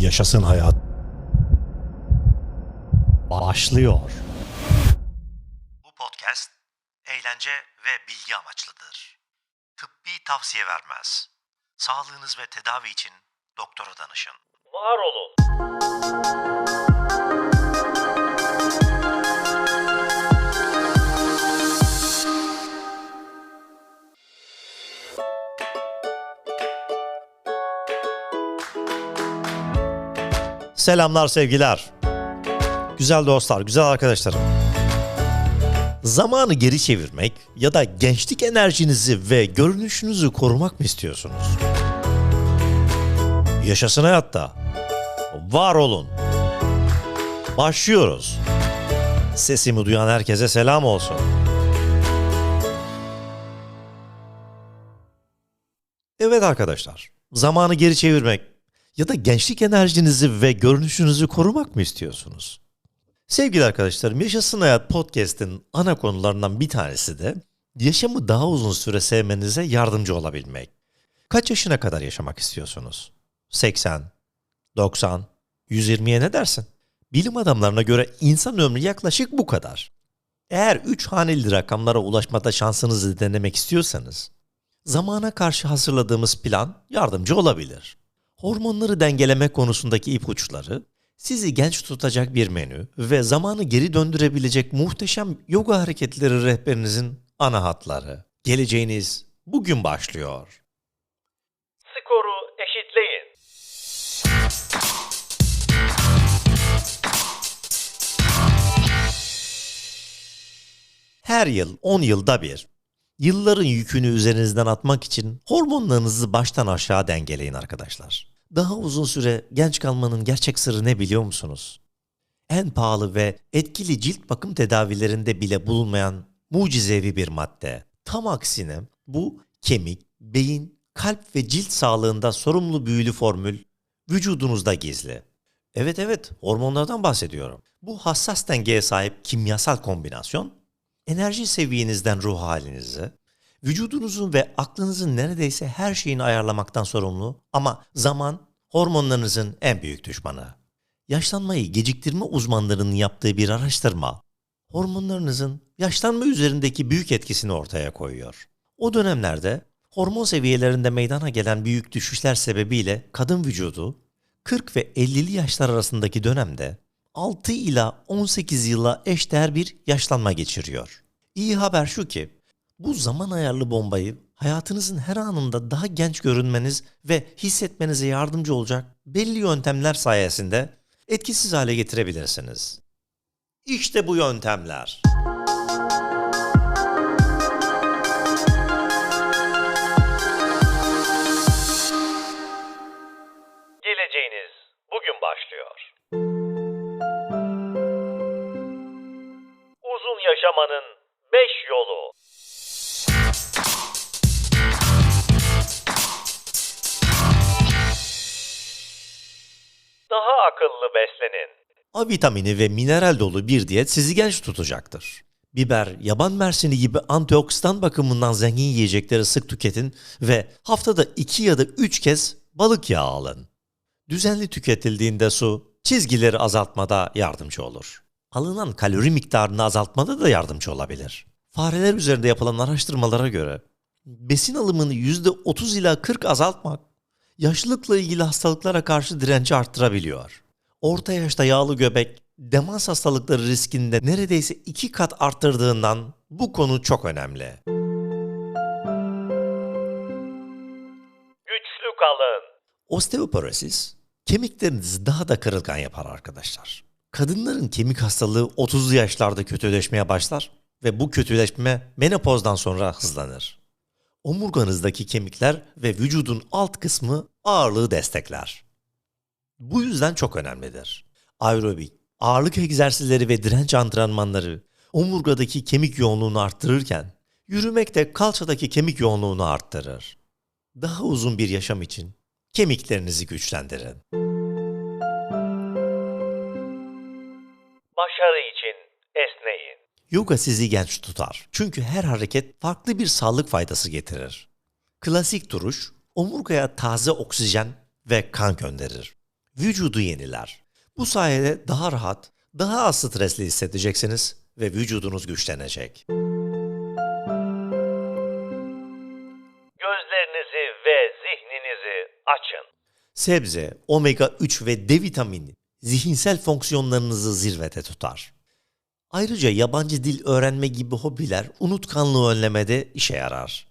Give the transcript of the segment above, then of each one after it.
Yaşasın hayat. Başlıyor. Bu podcast eğlence ve bilgi amaçlıdır. Tıbbi tavsiye vermez. Sağlığınız ve tedavi için doktora danışın. Var olun. Selamlar sevgiler. Güzel dostlar, güzel arkadaşlarım. Zamanı geri çevirmek ya da gençlik enerjinizi ve görünüşünüzü korumak mı istiyorsunuz? Yaşasın hayatta. Var olun. Başlıyoruz. Sesimi duyan herkese selam olsun. Evet arkadaşlar, zamanı geri çevirmek ya da gençlik enerjinizi ve görünüşünüzü korumak mı istiyorsunuz? Sevgili arkadaşlarım, Yaşasın Hayat Podcast'in ana konularından bir tanesi de yaşamı daha uzun süre sevmenize yardımcı olabilmek. Kaç yaşına kadar yaşamak istiyorsunuz? 80, 90, 120'ye ne dersin? Bilim adamlarına göre insan ömrü yaklaşık bu kadar. Eğer 3 haneli rakamlara ulaşmada şansınızı denemek istiyorsanız, zamana karşı hazırladığımız plan yardımcı olabilir. Hormonları dengeleme konusundaki ipuçları, sizi genç tutacak bir menü ve zamanı geri döndürebilecek muhteşem yoga hareketleri rehberinizin ana hatları. Geleceğiniz bugün başlıyor. Skoru eşitleyin. Her yıl 10 yılda bir yılların yükünü üzerinizden atmak için hormonlarınızı baştan aşağı dengeleyin arkadaşlar. Daha uzun süre genç kalmanın gerçek sırrı ne biliyor musunuz? En pahalı ve etkili cilt bakım tedavilerinde bile bulunmayan mucizevi bir madde. Tam aksine bu kemik, beyin, kalp ve cilt sağlığında sorumlu büyülü formül vücudunuzda gizli. Evet evet hormonlardan bahsediyorum. Bu hassas dengeye sahip kimyasal kombinasyon enerji seviyenizden ruh halinize, vücudunuzun ve aklınızın neredeyse her şeyini ayarlamaktan sorumlu ama zaman hormonlarınızın en büyük düşmanı. Yaşlanmayı geciktirme uzmanlarının yaptığı bir araştırma, hormonlarınızın yaşlanma üzerindeki büyük etkisini ortaya koyuyor. O dönemlerde hormon seviyelerinde meydana gelen büyük düşüşler sebebiyle kadın vücudu 40 ve 50'li yaşlar arasındaki dönemde 6 ila 18 yıla eşdeğer bir yaşlanma geçiriyor. İyi haber şu ki bu zaman ayarlı bombayı hayatınızın her anında daha genç görünmeniz ve hissetmenize yardımcı olacak belli yöntemler sayesinde etkisiz hale getirebilirsiniz. İşte bu yöntemler. Akıllı beslenin. A vitamini ve mineral dolu bir diyet sizi genç tutacaktır. Biber, yaban mersini gibi antioksidan bakımından zengin yiyecekleri sık tüketin ve haftada 2 ya da 3 kez balık yağı alın. Düzenli tüketildiğinde su, çizgileri azaltmada yardımcı olur. Alınan kalori miktarını azaltmada da yardımcı olabilir. Fareler üzerinde yapılan araştırmalara göre besin alımını %30 ila 40 azaltmak yaşlılıkla ilgili hastalıklara karşı direnci arttırabiliyor. Orta yaşta yağlı göbek, demans hastalıkları riskinde neredeyse iki kat arttırdığından bu konu çok önemli. Güçlü kalın. Osteoporosis, kemiklerinizi daha da kırılgan yapar arkadaşlar. Kadınların kemik hastalığı 30'lu yaşlarda kötüleşmeye başlar ve bu kötüleşme menopozdan sonra hızlanır. Omurganızdaki kemikler ve vücudun alt kısmı ağırlığı destekler. Bu yüzden çok önemlidir. Aerobik, ağırlık egzersizleri ve direnç antrenmanları omurgadaki kemik yoğunluğunu arttırırken yürümek de kalçadaki kemik yoğunluğunu arttırır. Daha uzun bir yaşam için kemiklerinizi güçlendirin. Başarı için esneyin. Yoga sizi genç tutar. Çünkü her hareket farklı bir sağlık faydası getirir. Klasik duruş omurgaya taze oksijen ve kan gönderir. Vücudu yeniler. Bu sayede daha rahat, daha az stresli hissedeceksiniz ve vücudunuz güçlenecek. Gözlerinizi ve zihninizi açın. Sebze, omega 3 ve D vitamini zihinsel fonksiyonlarınızı zirvede tutar. Ayrıca yabancı dil öğrenme gibi hobiler unutkanlığı önlemede işe yarar.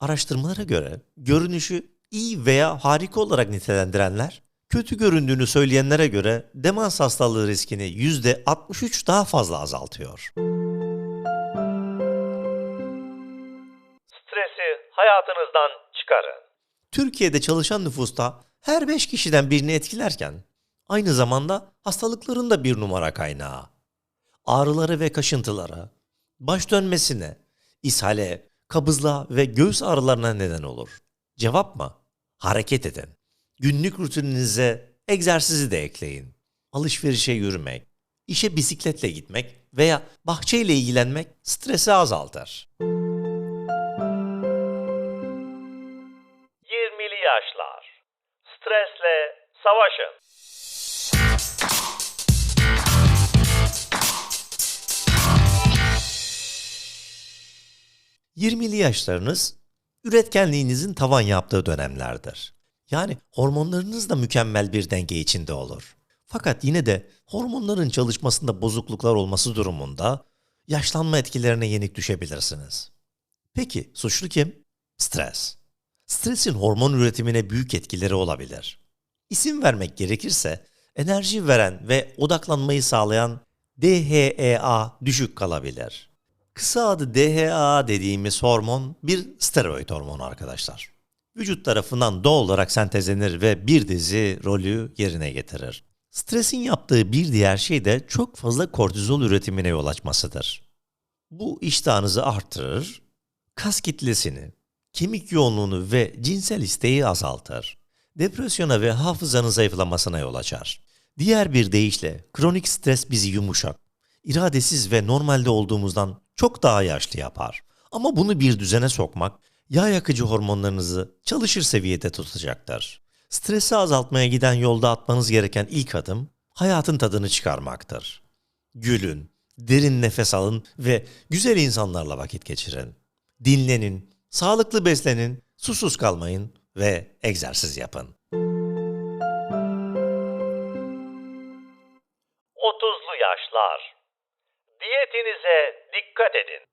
Araştırmalara göre görünüşü iyi veya harika olarak nitelendirenler, kötü göründüğünü söyleyenlere göre demans hastalığı riskini %63 daha fazla azaltıyor. Stresi hayatınızdan çıkarın. Türkiye'de çalışan nüfusta her 5 kişiden birini etkilerken aynı zamanda hastalıkların da bir numara kaynağı. Ağrıları ve kaşıntılara, baş dönmesine, ishale, kabızlığa ve göğüs ağrılarına neden olur. Cevap mı? Hareket edin. Günlük rutininize egzersizi de ekleyin. Alışverişe yürümek, işe bisikletle gitmek veya bahçeyle ilgilenmek stresi azaltır. 20'li yaşlar. Stresle savaşın. 20'li yaşlarınız üretkenliğinizin tavan yaptığı dönemlerdir. Yani hormonlarınız da mükemmel bir denge içinde olur. Fakat yine de hormonların çalışmasında bozukluklar olması durumunda yaşlanma etkilerine yenik düşebilirsiniz. Peki suçlu kim? Stres. Stresin hormon üretimine büyük etkileri olabilir. İsim vermek gerekirse enerji veren ve odaklanmayı sağlayan DHEA düşük kalabilir. Kısa adı DHA dediğimiz hormon bir steroid hormonu arkadaşlar. Vücut tarafından doğal olarak sentezlenir ve bir dizi rolü yerine getirir. Stresin yaptığı bir diğer şey de çok fazla kortizol üretimine yol açmasıdır. Bu iştahınızı artırır, kas kitlesini, kemik yoğunluğunu ve cinsel isteği azaltır. Depresyona ve hafızanın zayıflamasına yol açar. Diğer bir deyişle kronik stres bizi yumuşak, iradesiz ve normalde olduğumuzdan çok daha yaşlı yapar. Ama bunu bir düzene sokmak, yağ yakıcı hormonlarınızı çalışır seviyede tutacaktır. Stresi azaltmaya giden yolda atmanız gereken ilk adım, hayatın tadını çıkarmaktır. Gülün, derin nefes alın ve güzel insanlarla vakit geçirin. Dinlenin, sağlıklı beslenin, susuz kalmayın ve egzersiz yapın. 30'lu yaşlar. Diyetinize dikkat edin.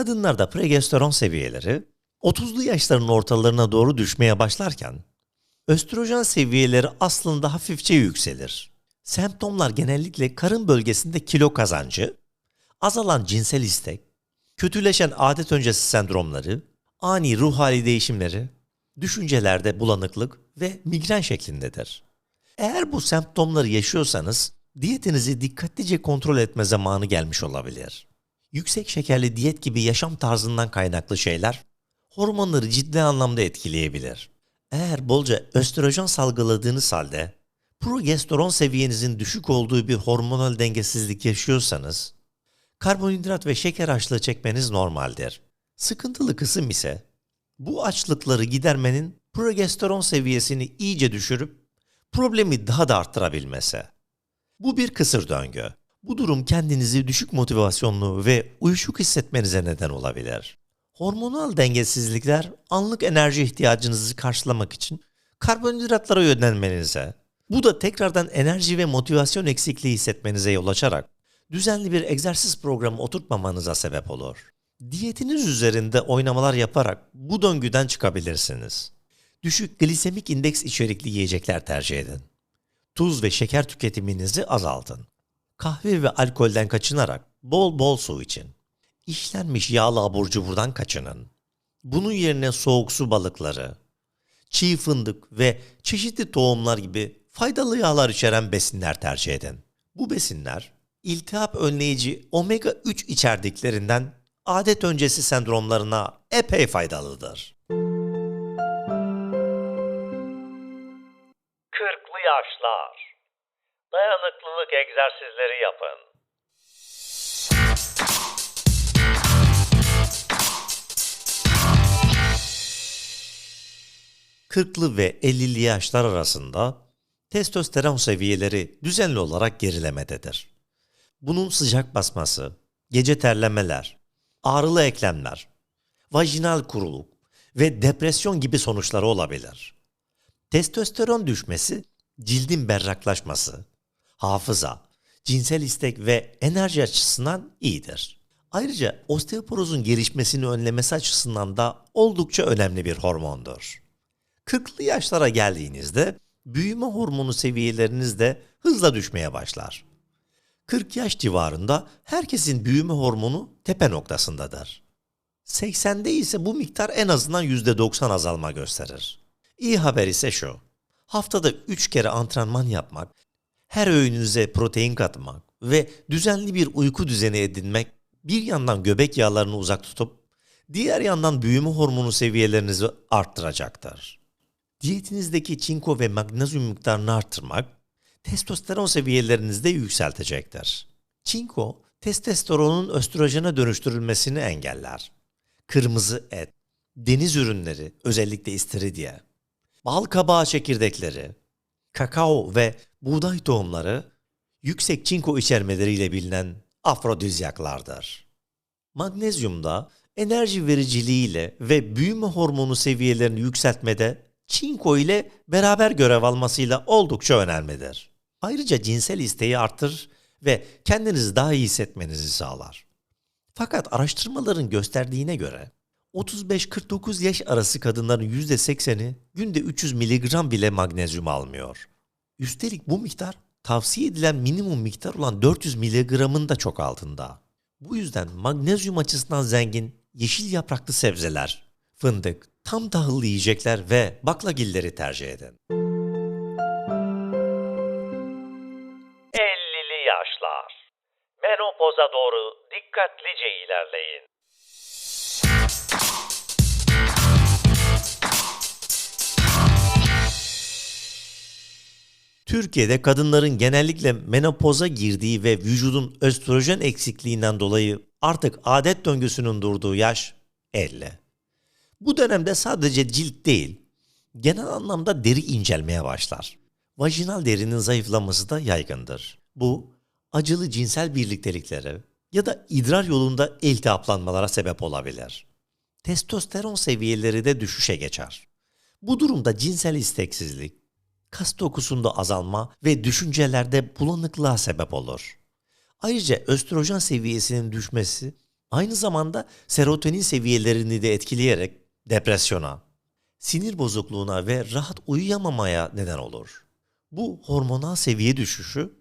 Kadınlarda progesteron seviyeleri 30'lu yaşların ortalarına doğru düşmeye başlarken östrojen seviyeleri aslında hafifçe yükselir. Semptomlar genellikle karın bölgesinde kilo kazancı, azalan cinsel istek, kötüleşen adet öncesi sendromları, ani ruh hali değişimleri, düşüncelerde bulanıklık ve migren şeklindedir. Eğer bu semptomları yaşıyorsanız diyetinizi dikkatlice kontrol etme zamanı gelmiş olabilir. Yüksek şekerli diyet gibi yaşam tarzından kaynaklı şeyler hormonları ciddi anlamda etkileyebilir. Eğer bolca östrojen salgıladığınız halde progesteron seviyenizin düşük olduğu bir hormonal dengesizlik yaşıyorsanız karbonhidrat ve şeker açlığı çekmeniz normaldir. Sıkıntılı kısım ise bu açlıkları gidermenin progesteron seviyesini iyice düşürüp problemi daha da arttırabilmesi. Bu bir kısır döngü. Bu durum kendinizi düşük motivasyonlu ve uyuşuk hissetmenize neden olabilir. Hormonal dengesizlikler anlık enerji ihtiyacınızı karşılamak için karbonhidratlara yönelmenize, bu da tekrardan enerji ve motivasyon eksikliği hissetmenize yol açarak düzenli bir egzersiz programı oturtmamanıza sebep olur. Diyetiniz üzerinde oynamalar yaparak bu döngüden çıkabilirsiniz. Düşük glisemik indeks içerikli yiyecekler tercih edin. Tuz ve şeker tüketiminizi azaltın. Kahve ve alkolden kaçınarak bol bol su için. İşlenmiş yağlı abur cuburdan kaçının. Bunun yerine soğuk su balıkları, çiğ fındık ve çeşitli tohumlar gibi faydalı yağlar içeren besinler tercih edin. Bu besinler iltihap önleyici omega 3 içerdiklerinden adet öncesi sendromlarına epey faydalıdır. 40'lı yaşlar. Dayanıklılık egzersizleri yapın. Kırklı ve 50'li yaşlar arasında testosteron seviyeleri düzenli olarak gerilemededir. Bunun sıcak basması, gece terlemeler, ağrılı eklemler, vajinal kuruluk ve depresyon gibi sonuçları olabilir. Testosteron düşmesi, cildin berraklaşması, hafıza, cinsel istek ve enerji açısından iyidir. Ayrıca osteoporozun gelişmesini önlemesi açısından da oldukça önemli bir hormondur. 40'lı yaşlara geldiğinizde büyüme hormonu seviyeleriniz de hızla düşmeye başlar. 40 yaş civarında herkesin büyüme hormonu tepe noktasındadır. 80'de ise bu miktar en azından %90 azalma gösterir. İyi haber ise şu. Haftada 3 kere antrenman yapmak, her öğününüze protein katmak ve düzenli bir uyku düzeni edinmek bir yandan göbek yağlarını uzak tutup diğer yandan büyüme hormonu seviyelerinizi arttıracaktır. Diyetinizdeki çinko ve magnezyum miktarını arttırmak testosteron seviyelerinizi de yükseltecektir. Çinko, testosteronun östrojene dönüştürülmesini engeller. Kırmızı et, deniz ürünleri, özellikle istiridye, bal kabağı çekirdekleri, kakao ve buğday tohumları yüksek çinko içermeleriyle bilinen afrodizyaklardır. Magnezyum da enerji vericiliğiyle ve büyüme hormonu seviyelerini yükseltmede çinko ile beraber görev almasıyla oldukça önemlidir. Ayrıca cinsel isteği artırır ve kendinizi daha iyi hissetmenizi sağlar. Fakat araştırmaların gösterdiğine göre 35-49 yaş arası kadınların %80'i günde 300 mg bile magnezyum almıyor. Üstelik bu miktar tavsiye edilen minimum miktar olan 400 mg'ın da çok altında. Bu yüzden magnezyum açısından zengin yeşil yapraklı sebzeler, fındık, tam tahıllı yiyecekler ve baklagilleri tercih edin. 50'li yaşlar. Menopoza doğru dikkatlice ilerleyin. Türkiye'de kadınların genellikle menopoza girdiği ve vücudun östrojen eksikliğinden dolayı artık adet döngüsünün durduğu yaş 50. Bu dönemde sadece cilt değil, genel anlamda deri incelmeye başlar. Vajinal derinin zayıflaması da yaygındır. Bu, acılı cinsel birlikteliklere ya da idrar yolunda iltihaplanmalara sebep olabilir. Testosteron seviyeleri de düşüşe geçer. Bu durumda cinsel isteksizlik, kas dokusunda azalma ve düşüncelerde bulanıklığa sebep olur. Ayrıca östrojen seviyesinin düşmesi aynı zamanda serotonin seviyelerini de etkileyerek depresyona, sinir bozukluğuna ve rahat uyuyamamaya neden olur. Bu hormonal seviye düşüşü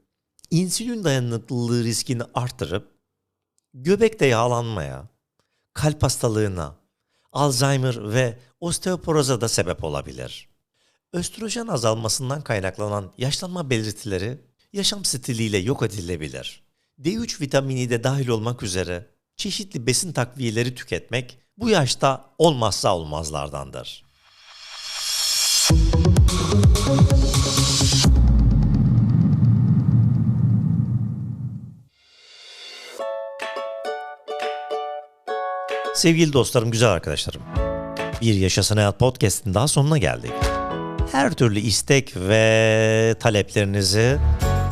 insülin dayanıklılığı riskini arttırıp göbekte yağlanmaya, kalp hastalığına, Alzheimer ve osteoporoza da sebep olabilir. Östrojen azalmasından kaynaklanan yaşlanma belirtileri yaşam stiliyle yok edilebilir. D3 vitamini de dahil olmak üzere çeşitli besin takviyeleri tüketmek bu yaşta olmazsa olmazlardandır. Sevgili dostlarım, güzel arkadaşlarım. Bir Yaşasın Hayat Podcast'in daha sonuna geldik. Her türlü istek ve taleplerinizi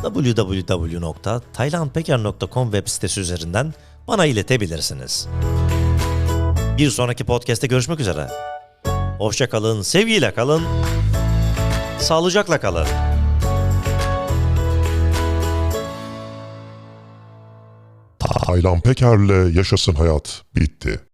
www.taylandpeker.com web sitesi üzerinden bana iletebilirsiniz. Bir sonraki podcast'te görüşmek üzere. Hoşça kalın, sevgiyle kalın, sağlıcakla kalın. Taylan Peker'le Yaşasın Hayat bitti.